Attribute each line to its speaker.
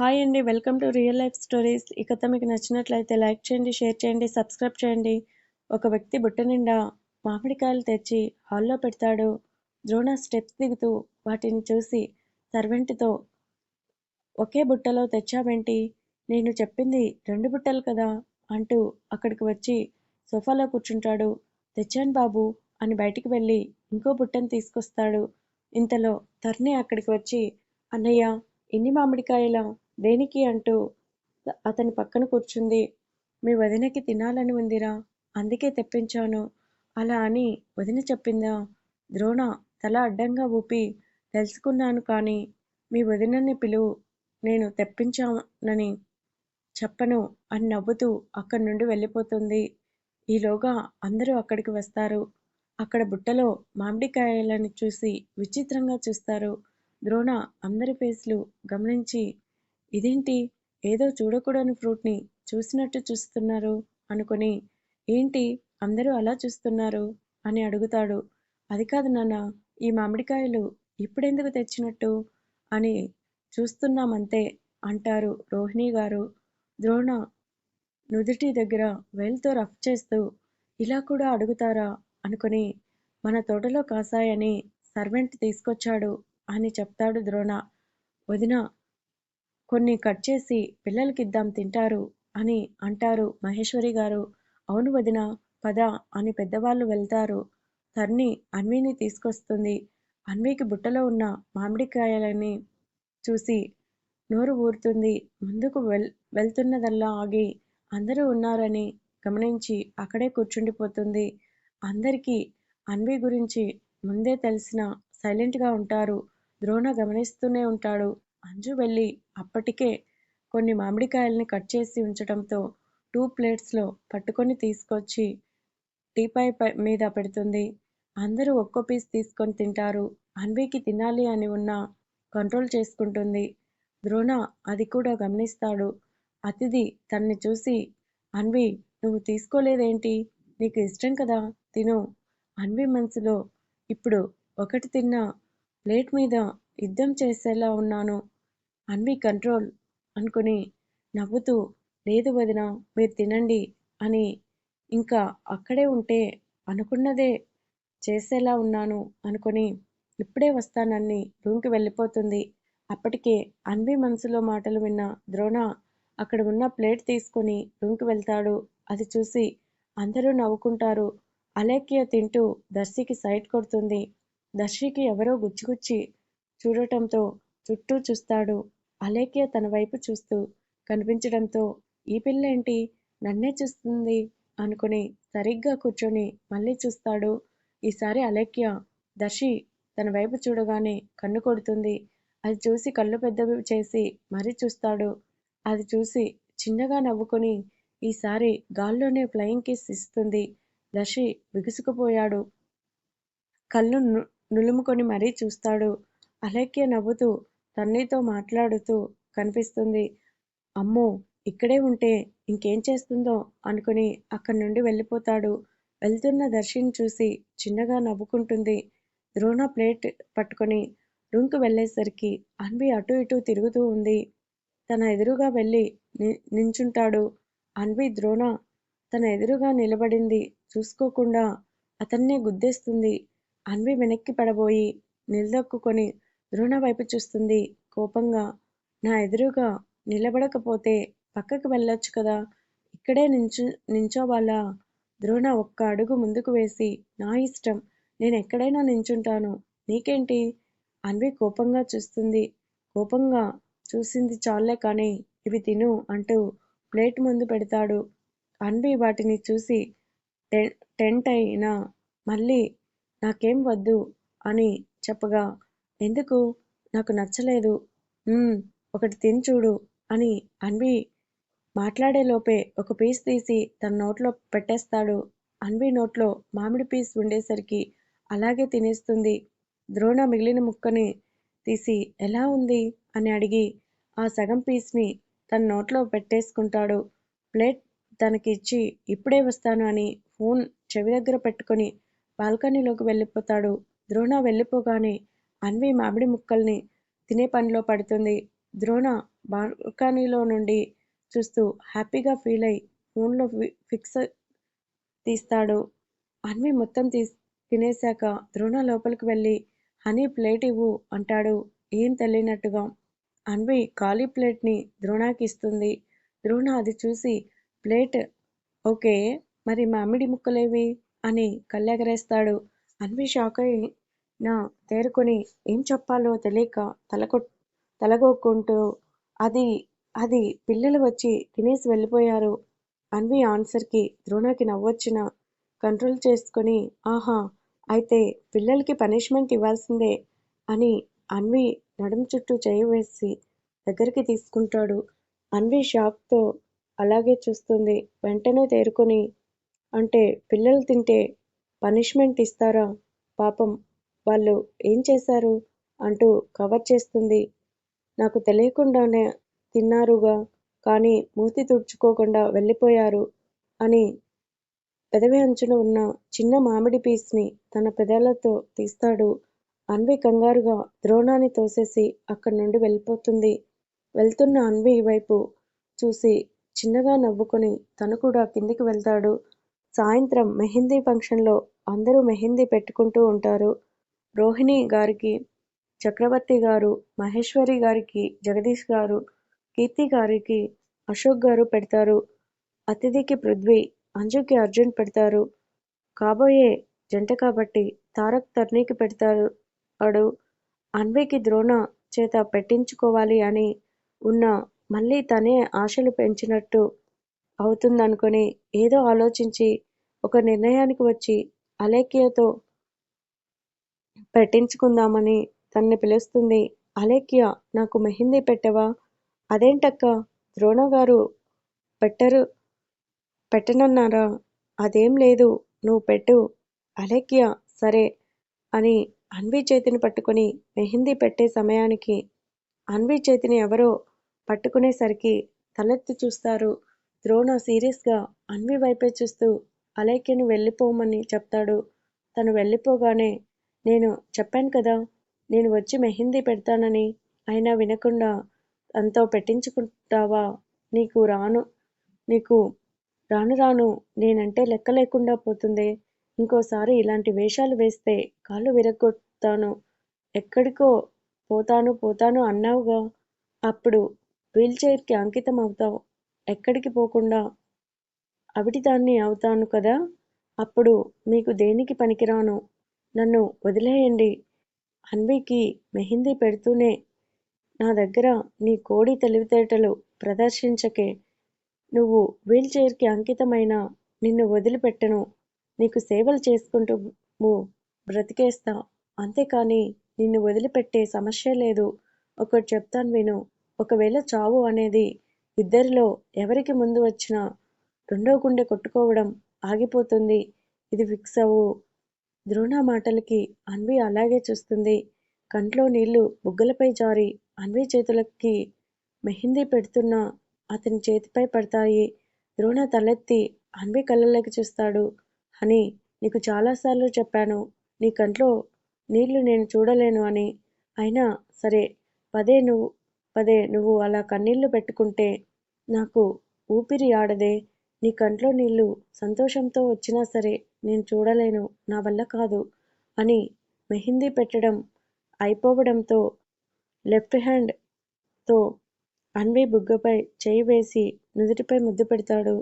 Speaker 1: Hi అండి welcome to real life stories. ఈ కథ మీకు నచ్చినట్లయితే లైక్ చేయండి షేర్ చేయండి సబ్స్క్రైబ్ చేయండి. ఒక వ్యక్తి బుట్ట నిండా మామిడికాయలు తెచ్చి హాల్లో పెడతాడు. ద్రోణ స్టెప్స్ దిగుతూ వాటిని చూసి సర్వెంట్తో ఒకే బుట్టలో తెచ్చావేంటి? నేను చెప్పింది రెండు బుట్టలు కదా అంటూ అక్కడికి వచ్చి సోఫాలో కూర్చుంటాడు. తెచ్చాను బాబు అని బయటికి వెళ్ళి ఇంకో బుట్టను తీసుకొస్తాడు. ఇంతలో తర్ని అక్కడికి వచ్చి అన్నయ్య ఇన్ని మామిడికాయల? దేనికి అంటూ అతని పక్కన కూర్చుంది. మీ వదినకి తినాలని ఉందిరా అందుకే తెప్పించాను. అలా అని వదిన చెప్పిందా. ద్రోణ తల అడ్డంగా ఊపి తెలుసుకున్నాను కానీ మీ వదినని పిలువు నేను తెప్పించానని చెప్పను అని నవ్వుతూ అక్కడి నుండి వెళ్ళిపోతుంది. ఈలోగా అందరూ అక్కడికి వస్తారు. అక్కడ బుట్టలో మామిడికాయలను చూసి విచిత్రంగా చూస్తారు. ద్రోణ అందరి ఫేస్లు గమనించి ఇదేంటి? ఏదో చూడకూడని ఫ్రూట్ని చూసినట్టు చూస్తున్నారు అనుకుని ఏంటి అందరూ అలా చూస్తున్నారు అని అడుగుతాడు. అది కాదు నాన్న ఈ మామిడికాయలు ఇప్పుడెందుకు తెచ్చినట్టు అని చూస్తున్నామంతే అంటారు రోహిణి గారు. ద్రోణ నుదుటి దగ్గర వేలుతో రఫ్ చేస్తూ ఇలా కూడా అడుగుతారా అనుకుని మన తోటలో కాసాయని సర్వెంట్ తీసుకొచ్చాడు అని చెప్తాడు ద్రోణ. వదిన కొన్ని కట్ చేసి పిల్లలకిద్దాం తింటారు అని అంటారు మహేశ్వరి గారు. అవును వదిన పద అని పెద్దవాళ్ళు వెళ్తారు. తర్ని అన్విని తీసుకొస్తుంది. అన్వికి బుట్టలో ఉన్న మామిడికాయలని చూసి నోరు ఊరుతుంది. ముందుకు వెల్ వెళ్తున్నదల్లా ఆగి అందరూ ఉన్నారని గమనించి అక్కడే కూర్చుండిపోతుంది. అందరికీ అన్వి గురించి ముందే తెలిసిన సైలెంట్గా ఉంటారు. ద్రోణ గమనిస్తూనే ఉంటాడు. అంజు వెళ్ళి అప్పటికే కొన్ని మామిడికాయల్ని కట్ చేసి ఉంచడంతో టూ ప్లేట్స్లో పట్టుకొని తీసుకొచ్చి టీపాయ్ మీద పెడుతుంది. అందరూ ఒక్కో పీస్ తీసుకొని తింటారు. అన్వికి తినాలి అని ఉన్న కంట్రోల్ చేసుకుంటుంది. ద్రోణ అది కూడా గమనిస్తాడు. అతిథి తన్ని చూసి అన్వి నువ్వు తీసుకోలేదేంటి? నీకు ఇష్టం కదా? తిను. అన్వి మనసులో ఇప్పుడు ఒకటి తిన్న ప్లేట్ మీద యుద్ధం చేసేలా ఉన్నాను. అన్వి కంట్రోల్ అనుకుని నవ్వుతూ లేదు వదిన మీరు తినండి అని ఇంకా అక్కడే ఉంటే అనుకున్నదే చేసేలా ఉన్నాను అనుకుని ఇప్పుడే వస్తానని రూమ్కి వెళ్ళిపోతుంది. అప్పటికే అన్వి మనసులో మాటలు విన్న ద్రోణ అక్కడ ఉన్న ప్లేట్ తీసుకుని రూమ్కి వెళ్తాడు. అది చూసి అందరూ నవ్వుకుంటారు. అలేఖ్య తింటూ దర్శికి సైట్ కొడుతుంది. దర్శికి ఎవరో గుచ్చిగుచ్చి చూడటంతో చుట్టూ చూస్తాడు. అలేఖ్య తన వైపు చూస్తూ కనిపించడంతో ఈ పిల్ల ఏంటి? నన్నే చూస్తుంది అనుకుని సరిగ్గా కూర్చొని మళ్ళీ చూస్తాడు. ఈసారి అలేఖ్య దర్శి తన వైపు చూడగానే కన్ను కొడుతుంది. అది చూసి కళ్ళు పెద్దవి చేసి మరీ చూస్తాడు. అది చూసి చిన్నగా నవ్వుకొని ఈసారి గాల్లోనే ఫ్లయింగ్ కిస్ ఇస్తుంది. దర్శి బిగుసుకుపోయాడు. కళ్ళు నులుముకొని మరీ చూస్తాడు. అలేఖ్య నవ్వుతూ తన్నీతో మాట్లాడుతూ కనిపిస్తుంది. అమ్మో ఇక్కడే ఉంటే ఇంకేం చేస్తుందో అనుకుని అక్కడి నుండి వెళ్ళిపోతాడు. వెళ్తున్న దర్శిని చూసి చిన్నగా నవ్వుకుంటుంది. ద్రోణ ప్లేట్ పట్టుకొని రూమ్కి వెళ్ళేసరికి అన్వి అటు ఇటు తిరుగుతూ ఉంది. తన ఎదురుగా వెళ్ళి నించుంటాడు. అన్వి ద్రోణ తన ఎదురుగా నిలబడింది. చూసుకోకుండా అతన్నే గుద్దేస్తుంది. అన్వి వెనక్కి పడబోయి నిలదొక్కుని ద్రోణ వైపు చూస్తుంది. కోపంగా నా ఎదురుగా నిలబడకపోతే పక్కకు వెళ్ళొచ్చు కదా. ఇక్కడే నించు నించోవాలా? ద్రోణ ఒక్క అడుగు ముందుకు వేసి నా ఇష్టం. నేను ఎక్కడైనా నించుంటాను. నీకేంటి? అన్వి కోపంగా చూస్తుంది. కోపంగా చూసింది చాలే కానీ ఇవి తిను అంటూ ప్లేట్ ముందు పెడతాడు. అన్వి వాటిని చూసి టెంట్ అయినా మళ్ళీ నాకేం వద్దు అని చెప్పగా ఎందుకు? నాకు నచ్చలేదు. ఒకటి తిని చూడు అని అన్వి మాట్లాడేలోపే ఒక పీస్ తీసి తన నోట్లో పెట్టేస్తాడు. అన్వి నోట్లో మామిడి పీస్ ఉండేసరికి అలాగే తినేస్తుంది. ద్రోణ మిగిలిన ముక్కని తీసి ఎలా ఉంది? అని అడిగి ఆ సగం పీస్ని తన నోట్లో పెట్టేసుకుంటాడు. ప్లేట్ తనకి ఇచ్చి ఇప్పుడే వస్తాను అని ఫోన్ చెవి దగ్గర పెట్టుకొని బాల్కనీలోకి వెళ్ళిపోతాడు. ద్రోణ వెళ్ళిపోగానే అన్వి మామిడి ముక్కల్ని తినే పనిలో పడుతుంది ద్రోణ బాల్కనీలో నుండి చూస్తూ హ్యాపీగా ఫీల్ అయి ఫోన్లో ఫిక్స్ తీస్తాడు. అన్వి మొత్తం తినేశాక ద్రోణ లోపలికి వెళ్ళి హనీ ప్లేట్ ఇవ్వు అంటాడు ఏం తెలియనట్టుగా. అన్వి ఖాళీ ప్లేట్ని ద్రోణాకి ద్రోణకి ఇస్తుంది. ద్రోణ అది చూసి ప్లేట్ ఓకే మరి మామిడి ముక్కలేవి అని కళ్ళెగరేస్తాడు. అన్వి షాక్ అయి నా తేరుకొని ఏం చెప్పాలో తెలియక తలకొ తలగొక్కుంటూ అది అది పిల్లలు వచ్చి తినేసి వెళ్ళిపోయారు. అన్వి ఆన్సర్కి ద్రోణకి నవ్వొచ్చిన కంట్రోల్ చేసుకుని ఆహా! అయితే పిల్లలకి పనిష్మెంట్ ఇవ్వాల్సిందే అని అన్వి నడుం చుట్టూ చేయవేసి వేసి దగ్గరికి తీసుకుంటాడు. అన్వి షాక్తో అలాగే చూస్తుంది. వెంటనే తేరుకొని అంటే పిల్లలు తింటే పనిష్మెంట్ ఇస్తారా? పాపం వాళ్ళు ఏం చేశారు? అంటూ కవర్ చేస్తుంది. నాకు తెలియకుండానే తిన్నారుగా కానీ మూతి తుడుచుకోకుండా వెళ్ళిపోయారు అని పెదవి అంచున ఉన్న చిన్న మామిడి పీస్ని తన పెదాలతో తీస్తాడు. అన్వి కంగారుగా ద్రోణాన్ని తోసేసి అక్కడి నుండి వెళ్ళిపోతుంది. వెళ్తున్న అన్వి వైపు చూసి చిన్నగా నవ్వుకొని తను కూడా కిందికి వెళ్తాడు. సాయంత్రం మెహందీ ఫంక్షన్లో అందరూ మెహందీ పెట్టుకుంటూ ఉంటారు. రోహిణి గారికి చక్రవర్తి గారు, మహేశ్వరి గారికి జగదీష్ గారు, కీర్తి గారికి అశోక్ గారు పెడతారు. అతిథికి పృథ్వీ, అంజుకి అర్జున్ పెడతారు. కాబోయే జంట కాబట్టి తారక్ తన్వికి పెడతాడు. అన్వికి ద్రోణ చేత పెట్టించుకోవాలి అని ఉన్న మళ్ళీ తనే ఆశలు పెంచినట్టు అవుతుందనుకొని ఏదో ఆలోచించి ఒక నిర్ణయానికి వచ్చి అలేఖ్యతో పెట్టించుకుందామని తన్ని పిలుస్తుంది. అలేఖ్య నాకు మెహందీ పెట్టవా? అదేంటక్కా? ద్రోణగారు పెట్టరు పెట్టనన్నారా? అదేం లేదు నువ్వు పెట్టు. అలేఖ్య సరే అని అన్వి చేతిని పట్టుకుని మెహందీ పెట్టే సమయానికి అన్వి చేతిని ఎవరో పట్టుకునేసరికి తలెత్తి చూస్తారు. ద్రోణ సీరియస్గా అన్వి వైపే చూస్తూ అలేఖ్యను వెళ్ళిపోమని చెప్తాడు. తను వెళ్ళిపోగానే నేను చెప్పాను కదా నేను వచ్చి మెహందీ పెడతానని. అయినా వినకుండా అంతో పెట్టించుకుంటావా? నీకు రాను నీకు రాను రాను నేనంటే లెక్క లేకుండా పోతుంది. ఇంకోసారి ఇలాంటి వేషాలు వేస్తే కాళ్ళు విరగొట్టాను ఎక్కడికో పోతాను పోతాను అన్నావుగా. అప్పుడు వీల్ అంకితం అవుతావు ఎక్కడికి పోకుండా అవిటిదాన్ని అవుతాను కదా. అప్పుడు మీకు దేనికి పనికిరాను? నన్ను వదిలేయండి. అన్వికి మెహందీ పెడుతూనే నా దగ్గర నీ కోడి తెలివితేటలు ప్రదర్శించకే. నువ్వు వీల్చైర్కి అంకితమైన నిన్ను వదిలిపెట్టను. నీకు సేవలు చేసుకుంటూ బ్రతికేస్తా. అంతేకాని నిన్ను వదిలిపెట్టే సమస్య లేదు. ఒకటి చెప్తాను విను. ఒకవేళ చావు అనేది ఇద్దరిలో ఎవరికి ముందు వచ్చినా రెండో గుండె కొట్టుకోవడం ఆగిపోతుంది. ఇది ఫిక్స్ అవ్వు. ద్రోణ మాటలకి అన్వి అలాగే చూస్తుంది. కంట్లో నీళ్ళు బుగ్గలపై జారి అన్వి చేతులకి మెహిందీ పెడుతున్న అతని చేతిపై పడతాయి. ద్రోణ తలెత్తి అన్వి కళ్ళలోకి చూస్తాడు. హనీ నీకు చాలాసార్లు చెప్పాను నీ కంట్లో నీళ్ళు నేను చూడలేను అని. అయినా సరే పదే నువ్వు పదే నువ్వు అలా కన్నీళ్ళు పెట్టుకుంటే నాకు ఊపిరి ఆడదే. నీ కంట్లో నీళ్ళు సంతోషంతో వచ్చినా సరే నేను చూడలేను నా వల్ల కాదు అని మెహందీ పెట్టడం అయిపోవడంతో లెఫ్ట్ హ్యాండ్తో అన్వి బుగ్గపై చేయి వేసి నుదుటిపై ముద్దు పెడతాడు.